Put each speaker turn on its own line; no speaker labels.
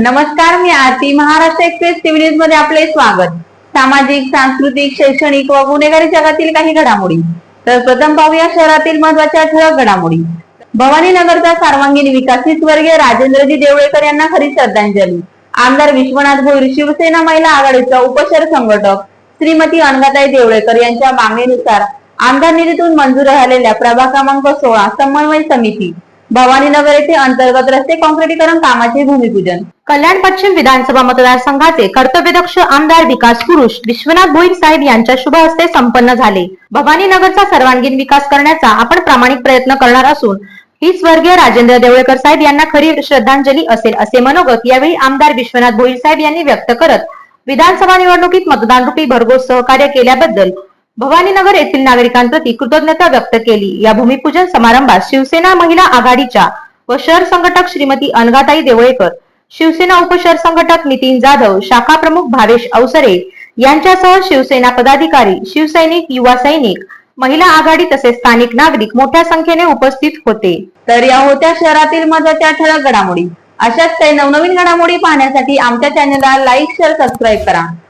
नमस्कार मी Aarti Maharashtra express TV न्यूजमध्ये आपले स्वागत. सामाजिक सांस्कृतिक शैक्षणिक व गुन्हेगारी जगातील काही घडामोडी. तर प्रथम पाहूया शहरातील महत्त्वाच्या ठळक घडामोडी. भवानी नगरचा सर्वांगीण विकास वर्गीय स्वर्गीय राजेंद्रजी देवळेकर यांना खरी श्रद्धांजली. आमदार विश्वनाथ भोईर शिवसेना महिला आघाडीचा उपशर संघटक श्रीमती अनगाताई देवळेकर यांच्या मागणीनुसार आमदार निधीतून मंजूर झालेल्या प्रभाग क्रमांक सोळा समन्वय समिती भवानीनगर येथे अंतर्गत रस्ते काँक्रिटीकरण कामाचे भूमिपूजन.
कल्याण पश्चिम विधानसभा मतदारसंघाचे कर्तव्यदक्ष आमदार विकास पुरुष विश्वनाथ भोईर साहेब यांच्या शुभ हस्ते संपन्न झाले. भवानीनगरचा सर्वांगीण विकास करण्याचा आपण प्रामाणिक प्रयत्न करणार असून ही स्वर्गीय राजेंद्र देवळेकर साहेब यांना खरी श्रद्धांजली असेल असे मनोगत यावेळी आमदार विश्वनाथ भोईर साहेब यांनी व्यक्त करत विधानसभा निवडणुकीत मतदान रूपी भरघोस सहकार्य केल्याबद्दल भवानीनगर येथील नागरिकांप्रती कृतज्ञता व्यक्त केली. या भूमिपूजन समारंभात शिवसेना महिला आघाडीच्या व शहर संघटक श्रीमती अनगाताई देवळेकर शिवसेना उपशहर संघटक नितीन जाधव शाखा प्रमुख भावेश अवसरे यांच्यासह शिवसेना पदाधिकारी शिवसैनिक युवा सैनिक महिला आघाडी तसेच स्थानिक नागरिक मोठ्या संख्येने उपस्थित होते.
तर या होत्या शहरातील मजाच्या ठळक घडामोडी. अशाच काही नवनवीन घडामोडी पाहण्यासाठी आमच्या चॅनलला लाईक शेअर सबस्क्राईब करा.